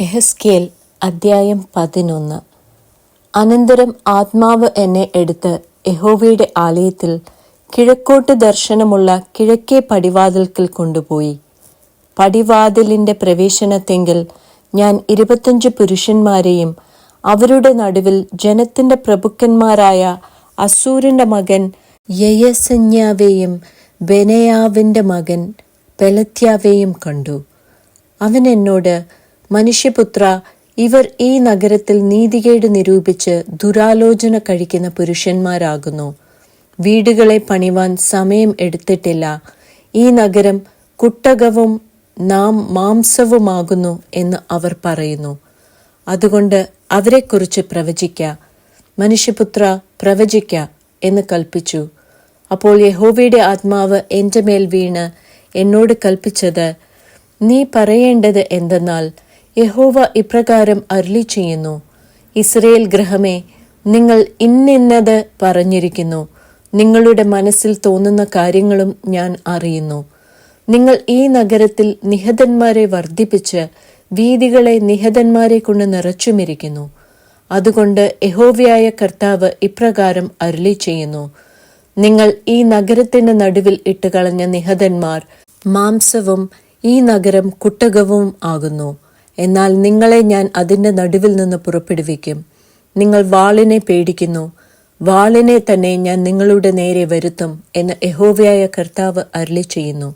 എഹസ്കേൽ അദ്ധ്യായം പതിനൊന്ന്. അനന്തരം ആത്മാവ് എന്നെ എടുത്ത് യഹോവയുടെ ആലയത്തിൽ കിഴക്കോട്ട് ദർശനമുള്ള കിഴക്കേ പടിവാതിൽക്കൽ കൊണ്ടുപോയി. പടിവാതിലിന്റെ പ്രവേശനത്തെങ്കിൽ ഞാൻ ഇരുപത്തഞ്ച് പുരുഷന്മാരെയും അവരുടെ നടുവിൽ ജനത്തിന്റെ പ്രഭുക്കന്മാരായ അസൂരിന്റെ മകൻ യയസന്യാവേയും ബെനയാവിന്റെ മകൻ പെലത്യാവേയും കണ്ടു. അവൻ എന്നോട് മനുഷ്യപുത്ര ഇവർ ഈ നഗരത്തിൽ നീതികേട് നിരൂപിച്ച് ദുരാലോചന കഴിക്കുന്ന പുരുഷന്മാരാകുന്നു. വീടുകളെ പണിവാൻ സമയം എടുത്തിട്ടില്ല. ഈ നഗരം കുട്ടകവും നാം മാംസവുമാകുന്നു എന്ന് അവർ പറയുന്നു. അതുകൊണ്ട് അവരെക്കുറിച്ച് പ്രവചിക്ക. മനുഷ്യപുത്ര പ്രവചിക്ക എന്ന് കൽപ്പിച്ചു. അപ്പോൾ യഹോവയുടെ ആത്മാവ് എന്റെ മേൽ വീണ് എന്നോട് കൽപ്പിച്ചത് നീ പറയേണ്ടത് എന്തെന്നാൽ യഹോവ ഇപ്രകാരം അരുളി ചെയ്യുന്നു ഇസ്രയേൽ ഗ്രഹമേ നിങ്ങൾ ഇന്നിന്നത് പറഞ്ഞിരിക്കുന്നു. നിങ്ങളുടെ മനസ്സിൽ തോന്നുന്ന കാര്യങ്ങളും ഞാൻ അറിയുന്നു. നിങ്ങൾ ഈ നഗരത്തിൽ നിഹതന്മാരെ വർദ്ധിപ്പിച്ച് വീതികളെ നിഹതന്മാരെ കൊണ്ട് നിറച്ചുമിരിക്കുന്നു. അതുകൊണ്ട് യഹോവയായ കർത്താവ് ഇപ്രകാരം അരുളി ചെയ്യുന്നു നിങ്ങൾ ഈ നഗരത്തിന്റെ നടുവിൽ ഇട്ടുകളഞ്ഞ നിഹതന്മാർ മാംസവും ഈ നഗരം കുട്ടകവും ആകുന്നു. എന്നാൽ നിങ്ങളെ ഞാൻ അതിന്റെ നടുവിൽ നിന്ന് പുറപ്പെടുവിക്കും. നിങ്ങൾ വാളിനെ പേടിക്കുന്നു. വാളിനെ തന്നെ ഞാൻ നിങ്ങളുടെ നേരെ വരുത്തും എന്ന് യഹോവയായ കർത്താവ് അരളി ചെയ്യുന്നു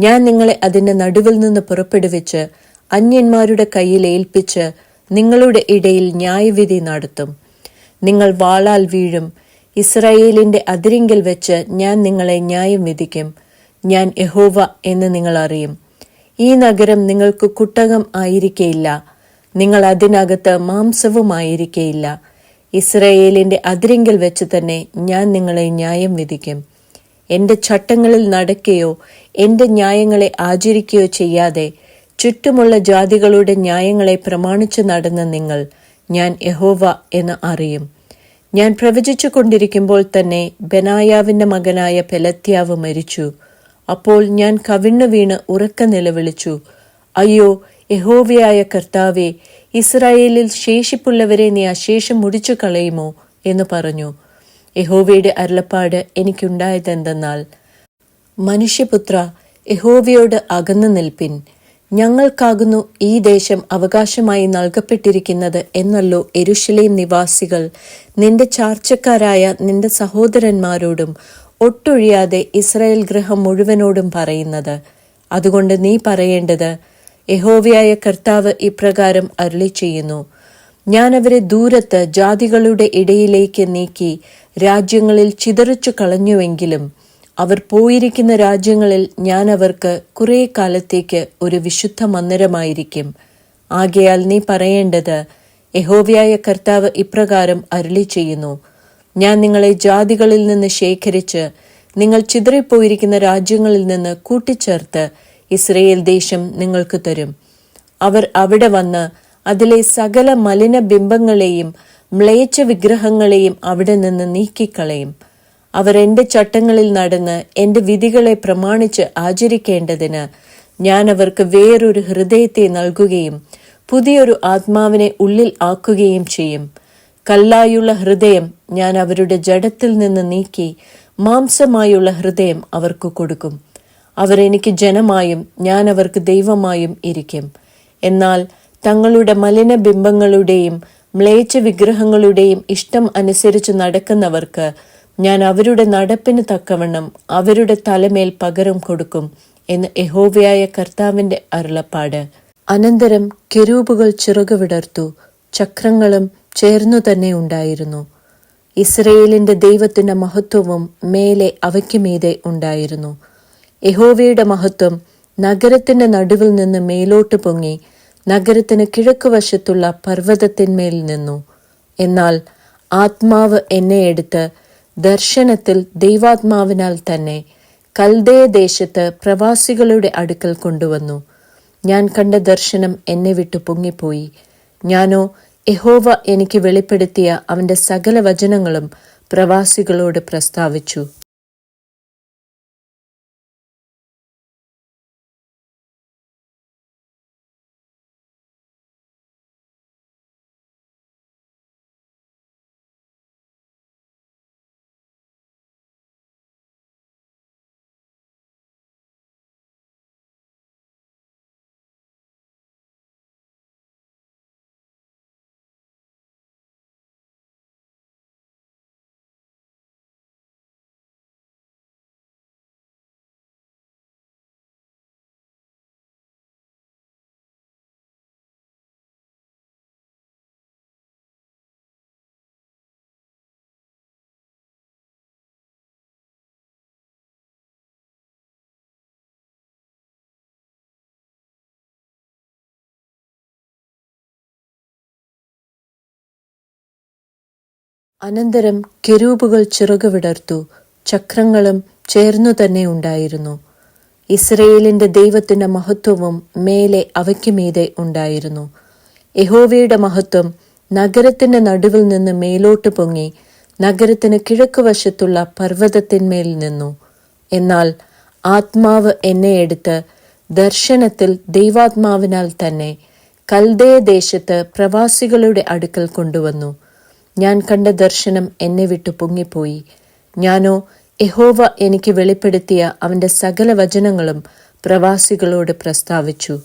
ഞാൻ നിങ്ങളെ അതിന്റെ നടുവിൽ നിന്ന് പുറപ്പെടുവിച്ച് അന്യന്മാരുടെ കയ്യിൽ ഏൽപ്പിച്ച് നിങ്ങളുടെ ഇടയിൽ ന്യായവിധി നടത്തും. നിങ്ങൾ വാളാൽ വീഴും. ഇസ്രായേലിന്റെ അതിരിങ്കിൽ വെച്ച് ഞാൻ നിങ്ങളെ ന്യായം വിധിക്കും. ഞാൻ യഹോവ എന്ന് നിങ്ങൾ അറിയും. ഈ നഗരം നിങ്ങൾക്ക് കുട്ടകം ആയിരിക്കയില്ല. നിങ്ങൾ അതിനകത്ത് മാംസവുമായിരിക്കയില്ല. ഇസ്രയേലിന്റെ അതിരെങ്കിൽ വെച്ച് തന്നെ ഞാൻ നിങ്ങളെ ന്യായം വിധിക്കും. എന്റെ ചട്ടങ്ങളിൽ നടക്കുകയോ എന്റെ ന്യായങ്ങളെ ആചരിക്കുകയോ ചെയ്യാതെ ചുറ്റുമുള്ള ജാതികളുടെ ന്യായങ്ങളെ പ്രമാണിച്ചു നടന്ന നിങ്ങൾ ഞാൻ യഹോവ എന്ന് അറിയും. ഞാൻ പ്രവചിച്ചു കൊണ്ടിരിക്കുമ്പോൾ തന്നെ ബനായാവിന്റെ മകനായ പെലത്യാവ് മരിച്ചു. അപ്പോൾ ഞാൻ കവിണ്ണു വീണ് ഉറക്ക നിലവിളിച്ചു. അയ്യോ യഹോവയായ കർത്താവെ ഇസ്രായേലിൽ ശേഷിപ്പുള്ളവരെ നീ അശേഷം മുടിച്ചു കളയുമോ? എന്ന് പറഞ്ഞു. യഹോവയുടെ അരുളപ്പാട് എനിക്കുണ്ടായതെന്തെന്നാൽ മനുഷ്യപുത്ര യഹോവയോട് അകന്നു നിൽപ്പിൻ. ഞങ്ങൾക്കാകുന്നു ഈ ദേശം അവകാശമായി നൽകപ്പെട്ടിരിക്കുന്നത് എന്നല്ലോ എരുഷലേം നിവാസികൾ നിന്റെ ചാർച്ചക്കാരായ നിന്റെ സഹോദരന്മാരോടും ഒട്ടൊഴിയാതെ ഇസ്രായേൽ ഗൃഹം മുഴുവനോടും പറയുന്നത്. അതുകൊണ്ട് നീ പറയേണ്ടത് യഹോവയായ കർത്താവ് ഇപ്രകാരം അരുളി ചെയ്യുന്നു ഞാൻ അവരെ ദൂരത്ത് ജാതികളുടെ ഇടയിലേക്ക് നീക്കി രാജ്യങ്ങളിൽ ചിതറിച്ചു കളഞ്ഞുവെങ്കിലും അവർ പോയിരിക്കുന്ന രാജ്യങ്ങളിൽ ഞാൻ അവർക്ക് കുറെ കാലത്തേക്ക് ഒരു വിശുദ്ധ മന്ദിരമായിരിക്കും. ആകയാൽ നീ പറയേണ്ടത് യഹോവയായ കർത്താവ് ഇപ്രകാരം അരുളി ചെയ്യുന്നു ഞാൻ നിങ്ങളെ ജാതികളിൽ നിന്ന് ശേഖരിച്ച് നിങ്ങൾ ചിതറിപ്പോയിരിക്കുന്ന രാജ്യങ്ങളിൽ നിന്ന് കൂട്ടിച്ചേർത്ത് ഇസ്രയേൽ ദേശം നിങ്ങൾക്ക് തരും. അവർ അവിടെ വന്ന് അതിലെ സകല മലിന ബിംബങ്ങളെയും മ്ലേച്ച വിഗ്രഹങ്ങളെയും അവിടെ നിന്ന് നീക്കിക്കളയും. അവർ എന്റെ ചട്ടങ്ങളിൽ നടന്ന് എന്റെ വിധികളെ പ്രമാണിച്ച് ആചരിക്കേണ്ടതിന് ഞാൻ അവർക്ക് വേറൊരു ഹൃദയത്തെ നൽകുകയും പുതിയൊരു ആത്മാവിനെ ഉള്ളിൽ ആക്കുകയും ചെയ്യും. കല്ലായുള്ള ഹൃദയം ഞാൻ അവരുടെ ജഡത്തിൽ നിന്ന് നീക്കി മാംസമായുള്ള ഹൃദയം അവർക്ക് കൊടുക്കും. അവരെനിക്ക് ജനമായും ഞാൻ അവർക്ക് ദൈവമായും ഇരിക്കും. എന്നാൽ തങ്ങളുടെ മലിന ബിംബങ്ങളുടെയും മ്ലേച്ഛ വിഗ്രഹങ്ങളുടെയും ഇഷ്ടം അനുസരിച്ച് നടക്കുന്നവർക്ക് ഞാൻ അവരുടെ നടപ്പിന് തക്കവണ്ണം അവരുടെ തലമേൽ പകരം കൊടുക്കും എന്ന് യഹോവയായ കർത്താവിന്റെ അരുളപ്പാട്. അനന്തരം കെരൂപുകൾ ചിറകുവിടർത്തു ചക്രങ്ങളും ചേർന്നു തന്നെ ഉണ്ടായിരുന്നു. ഇസ്രയേലിന്റെ ദൈവത്തിന്റെ മഹത്വവും മേലെ അവയ്ക്ക് മീതെ ഉണ്ടായിരുന്നു. യഹോവയുടെ മഹത്വം നഗരത്തിന്റെ നടുവിൽ നിന്ന് മേലോട്ട് പൊങ്ങി നഗരത്തിന് കിഴക്കുവശത്തുള്ള പർവതത്തിന്മേൽ നിന്നു. എന്നാൽ ആത്മാവ് എന്നെ എടുത്ത് ദർശനത്തിൽ ദൈവാത്മാവിനാൽ തന്നെ കൽദയ ദേശത്ത് പ്രവാസികളുടെ അടുക്കൽ കൊണ്ടുവന്നു. ഞാൻ കണ്ട ദർശനം എന്നെ വിട്ടു പൊങ്ങിപ്പോയി. ഞാനോ യഹോവ എനിക്ക് വെളിപ്പെടുത്തിയ അവന്റെ സകല വചനങ്ങളും പ്രവാസികളോട് പ്രസ്താവിച്ചു. അനന്തരം കെരൂബുകൾ ചിറകുവിടർത്തു ചക്രങ്ങളും ചേർന്നു തന്നെ ഉണ്ടായിരുന്നു. ഇസ്രയേലിന്റെ ദൈവത്തിന്റെ മഹത്വവും മേലെ അവയ്ക്ക് മീതെ ഉണ്ടായിരുന്നു. യഹോവയുടെ മഹത്വം നഗരത്തിന്റെ നടുവിൽ നിന്ന് മേലോട്ട് പൊങ്ങി നഗരത്തിന് കിഴക്ക് വശത്തുള്ള പർവതത്തിന്മേൽ നിന്നു. എന്നാൽ ആത്മാവ് എന്നെ എടുത്ത് ദർശനത്തിൽ ദൈവാത്മാവിനാൽ തന്നെ കൽദയ ദേശത്ത് പ്രവാസികളുടെ അടുക്കൽ കൊണ്ടുവന്നു. ഞാൻ കണ്ട ദർശനം എന്നെ വിട്ടു പൊങ്ങിപ്പോയി. ഞാനോ യഹോവ എനിക്ക് വെളിപ്പെടുത്തിയ അവന്റെ സകല വചനങ്ങളും പ്രവാസികളോട് പ്രസ്താവിച്ചു.